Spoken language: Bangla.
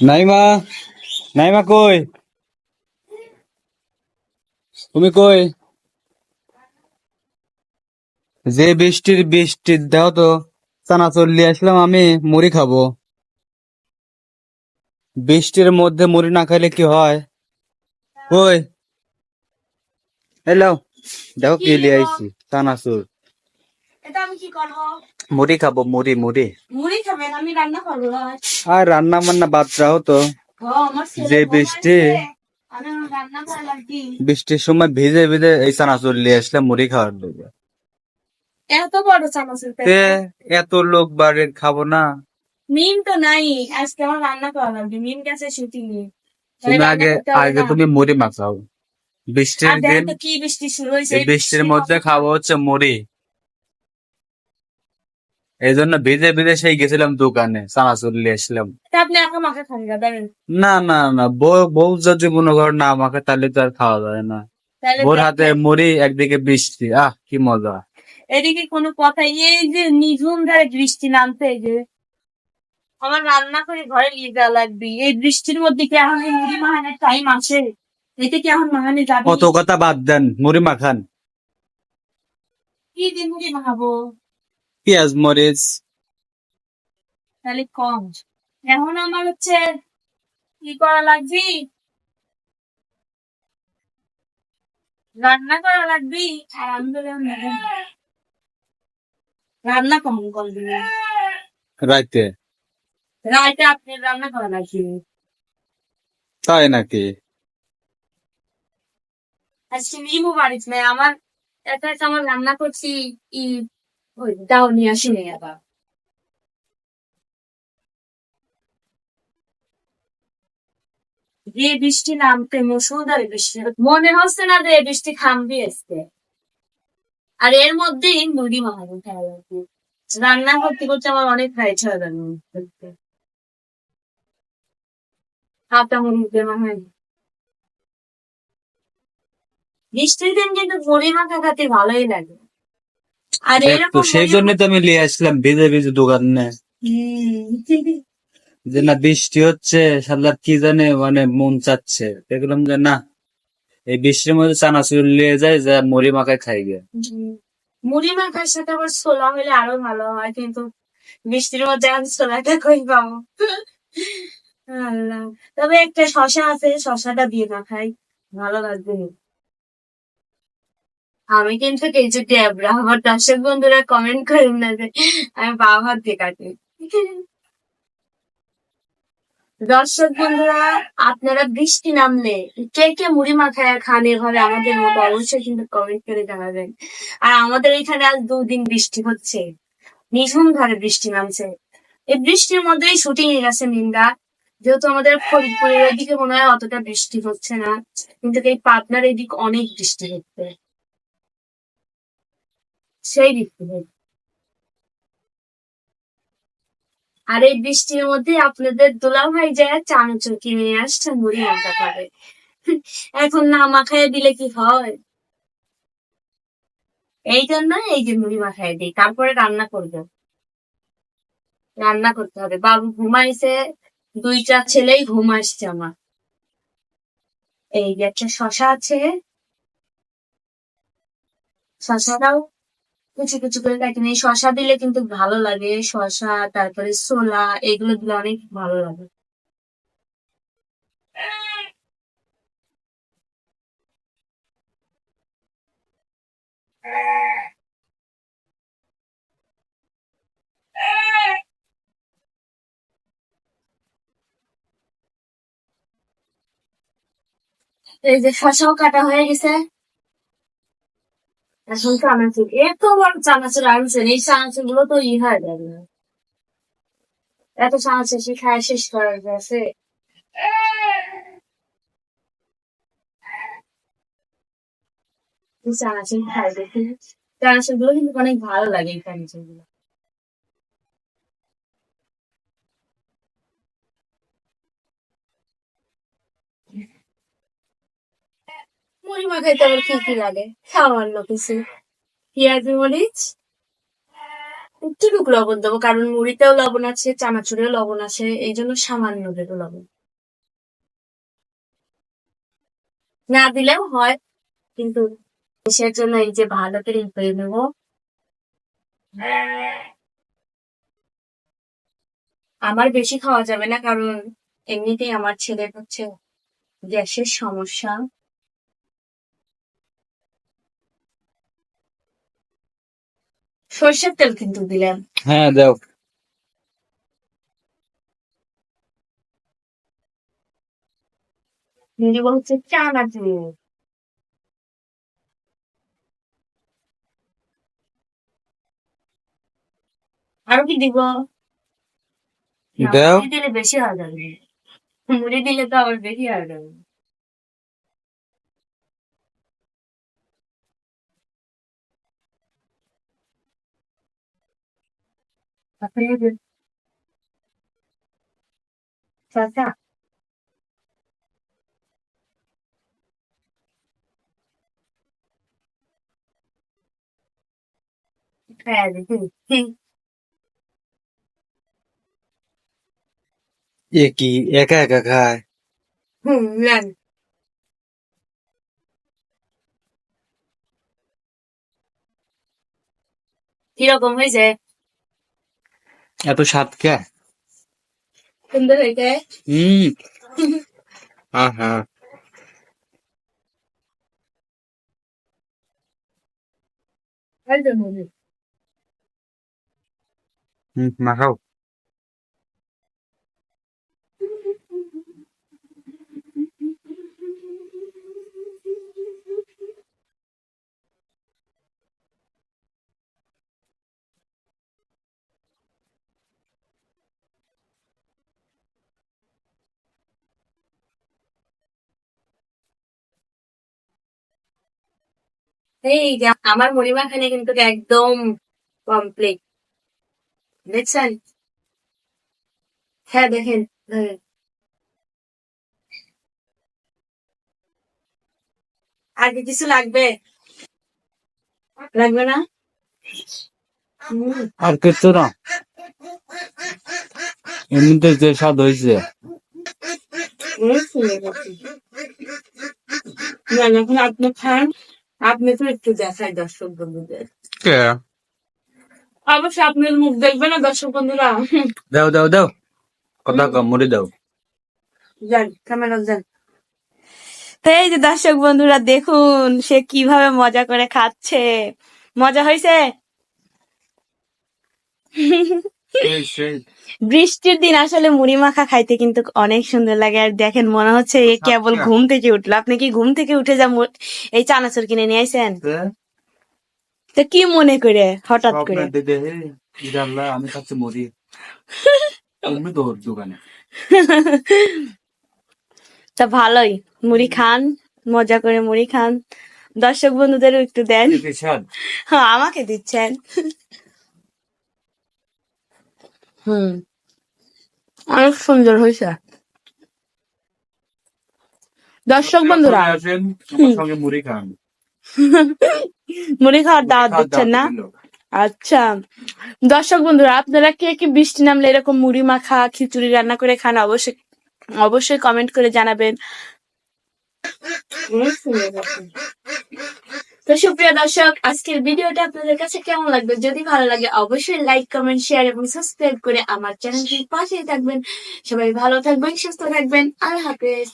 নাইমা নাইমা কই? তুমি কই? যে বৃষ্টির বৃষ্টির দেহ তো চানা চল্লি আসলাম আমি মুড়ি খাব। বৃষ্টির মধ্যে মুড়ি না খাইলে কি হয়? কই? হ্যালো দেখো কি লিয়ে আইছি? চানাচুর। এটা আমি কি করব? মুড়ি খাব মুড়ি মুড়ি। মুড়ি খাবেন আমি রান্না করব আর রান্না বান্না বাদ যাও তো। যে বৃষ্টি। বৃষ্টির সময় ভিজে ভিজে এই চানাচুর লিয়ে আসলাম মুড়ি খাওয়ার দেবো এত বড় প্যাকেট এত লোক বাড়ির খাব না। মিম তো নাই আজকে আমার রান্না করা লাগবে মিম গেছে শুটিং তুমি আগে আগে তুমি মুড়ি মাখাও। বৃষ্টির দিন কি বৃষ্টি শুরু হয়েছে। বৃষ্টির মধ্যে খাব হচ্ছে মুড়ি। এই জন্য ভিজে ভিজে সেই গেছিলাম দোকানে চানাচুর নিয়ে আসলাম আপনি একা মাখা খান না না না বউ বউ যদি মনে না আমাকে তাহলে তো আর খাওয়া যায় না। ওর হাতে মুড়ি একদিকে বৃষ্টি আহ কি মজা। এদিকে কোনো কথা এই যে নিঝুম ধারে বৃষ্টি নামতে এই যে আমার রান্না করে ঘরে নিয়ে যাওয়া লাগবে। এই বৃষ্টির মধ্যে কি এখন মুড়ি মাহানের টাইম আছে? এতে কি এখন মাহানে যাবে? কত কথা বাদ দেন মুড়ি মাখান। কি দিয়ে মুড়ি মাখাবো? পেঁয়াজ মরিচ? তাহলে কম। এখন আমার হচ্ছে কি করা লাগবে? রান্না করা লাগবে? আর আমি ম্যাডাম রান্না কম করবি রাইতে? রাইতে আপনি রান্না করা লাগবে? তাই নাকি? আজকে নিমু বাড়িতে আমার একা আমার রান্না করছি দাও নিয়ে আসি নেই আবার যে বৃষ্টি নামতে মুসুলধারে বৃষ্টি, মনে হচ্ছে না যে বৃষ্টি থামবে আজকে। আর এর মধ্যেই মুড়ি মাখাবো খাওয়া লাগবে রান্না করতে করতে আমার অনেক খাই ছাড়া হাতা মুড়ি দিয়ে বৃষ্টির দিন কিন্তু মুড়ি মাখা খেতে ভালোই লাগে। আর এরকম সেই জন্য তো আমি নিয়ে আসলাম ভিজে ভিজে দোকানে। যে না বৃষ্টি হচ্ছে সাল্লার কি জানে মানে মন চাচ্ছে। দেখলাম যে না এই বৃষ্টির মধ্যে চানাচুর নিয়ে যায় যা মুড়ি মাখায় খাই গে। মুড়ি মাখার সাথে আবার ছোলা হলে আরও ভালো হয় কিন্তু বৃষ্টির মধ্যে আমি ছোলাটা কই পাবো? আল্লাহ। তবে একটা শশা আছে শশাটা দিয়ে না খাই ভালো লাগবে। আমি কিন্তু কিছু ট্যাবরা আমার দর্শক বন্ধুরা কমেন্ট করেন না যে, আমি বাবা হাত দিয়ে কাটি দর্শক বন্ধুরা, আপনারা বৃষ্টি নামলে কে কে মুড়ি মাখায় খান এভাবে আমাদের মতো অবশ্যই কিন্তু কমেন্ট করে জানাবেন। আর আমাদের এখানে আজ দুদিন বৃষ্টি হচ্ছে। নিঝুম ধারে বৃষ্টি নামছে। এই বৃষ্টির মধ্যেই শুটিং এ গেছে নিন্দা। যেহেতু আমাদের ফরিদপুরের এদিকে মনে হয় অতটা বৃষ্টি হচ্ছে না, কিন্তু এই পাবনার এদিক অনেক বৃষ্টি হচ্ছে। সেই বৃষ্টি হচ্ছে আর এই বৃষ্টির মধ্যে আপনাদের দোলা ভাই যায় চানাচুর কিনে আসছে মুড়ি মাখা খাবে এখন না মাখায় দিলে কি হয়? এই জন্য এই যে মুড়ি মাখায় দিই, তারপরে রান্না করব। রান্না করতে হবে। বাবু ঘুমাইছে, দুইটা ছেলেই ঘুম আসছে আমার। এই যে একটা শশা আছে। শশাটাও কুচি কুচি করে কাটি নেই। শশা দিলে কিন্তু ভালো লাগে। শশা তারপরে ছোলা, এগুলো দিলে অনেক ভালো লাগে। এই যে শশাও কাটা হয়ে গেছে। এখন চানাচুর এত বড় চানাচুর আনছেন এই চানাচুরগুলো তো ই হয় যাবে না। এত চানাচুর সে খায়, শেষ করার গেছে চানাচুর খাই দেখি। চানাচুরগুলো কিন্তু অনেক ভালো লাগে এই চানাচুরগুলো মুড়ি মাখাইতে আবার কি কি লাগে? সামান্য কিছু। পেঁয়াজ, মরিচ? একটুটুকু লবণ দেবো, কারণ মুড়িতেও লবণ আছে, চানাচুরেও লবণ আছে, এই জন্য সামান্য দেবো লবণ। না দিলেও হয়, কিন্তু দেশের জন্য এই যে ভালো করে ই করে নেব। আমার বেশি খাওয়া যাবে না, কারণ এমনিতেই আমার ছেলের হচ্ছে গ্যাসের সমস্যা। সর্ষের তেল কিন্তু দিলাম হ্যাঁ দাও। দিব হচ্ছে চানাচুর আরও কি দিব? দিলে বেশি হয়ে যাবে। মুড়ি দিলে তো আবার বেশি হয়ে যাবে। তারপরে যে- চাচা হ্যাঁ দেখি এ কি একা একা খায় হুম নেন কীরকম হয়েছে এত স্বাদ কে? সুন্দর হয়েছে হুম আহা। হুম মাখাও এই যে আমার মুড়ি মাখানে কিন্তু একদম কমপ্লিট দেখছেন? হ্যাঁ দেখেন আর কি কিছু লাগবে? লাগবে না? আর কিছু না। এমনিতে যে স্বাদ হয়েছে। না যখন আপনি খান। আপনি তো একটু দেখাই দর্শক বন্ধুদের। কে? অবশ্যই আপনার মুখ দেখবে না দর্শক বন্ধুরা। দাও দাও দাও। কথা কম মুড়ি দাও। যান ক্যামেরা যান। তো এই যে দর্শক বন্ধুরা দেখুন সে কীভাবে মজা করে খাচ্ছে। মজা হয়েছে বৃষ্টির দিন আসলে মুড়ি মাখা খাইতে কিন্তু অনেক সুন্দর লাগে। আর দেখেন মনে হচ্ছে এ কেবল আচ্ছা। ঘুম থেকে উঠল। আপনি কি ঘুম থেকে উঠে যা এই চানাচুর কিনে নিয়ে আইছেন? তো? কি মনে করে হঠাৎ করে? আমি খাচ্ছি মুড়ি। দোকানে তা ভালোই মুড়ি খান মজা করে মুড়ি খান। দর্শক বন্ধুদেরও একটু দেন। হ্যাঁ, আমাকে দিচ্ছেন। হুম। অনেক সুন্দর হয়েছে। দর্শক বন্ধুরা আসেন আমার সঙ্গে মুড়ি খান। মুড়ি খাওয়ার দাওয়াত দিচ্ছেন না? আচ্ছা। দর্শক বন্ধুরা আপনারা কে কি বৃষ্টি নামলে এরকম মুড়ি মাখা খিচুড়ি রান্না করে খান অবশ্যই অবশ্যই কমেন্ট করে জানাবেন। তো সুপ্রিয় দর্শক, আজকের ভিডিওটা আপনাদের কাছে কেমন লাগবে? যদি ভালো লাগে, অবশ্যই লাইক কমেন্ট শেয়ার এবং সাবস্ক্রাইব করে আমার চ্যানেলটির পাশেই থাকবেন। সবাই ভালো থাকবেন, সুস্থ থাকবেন। আল্লাহ হাফেজ।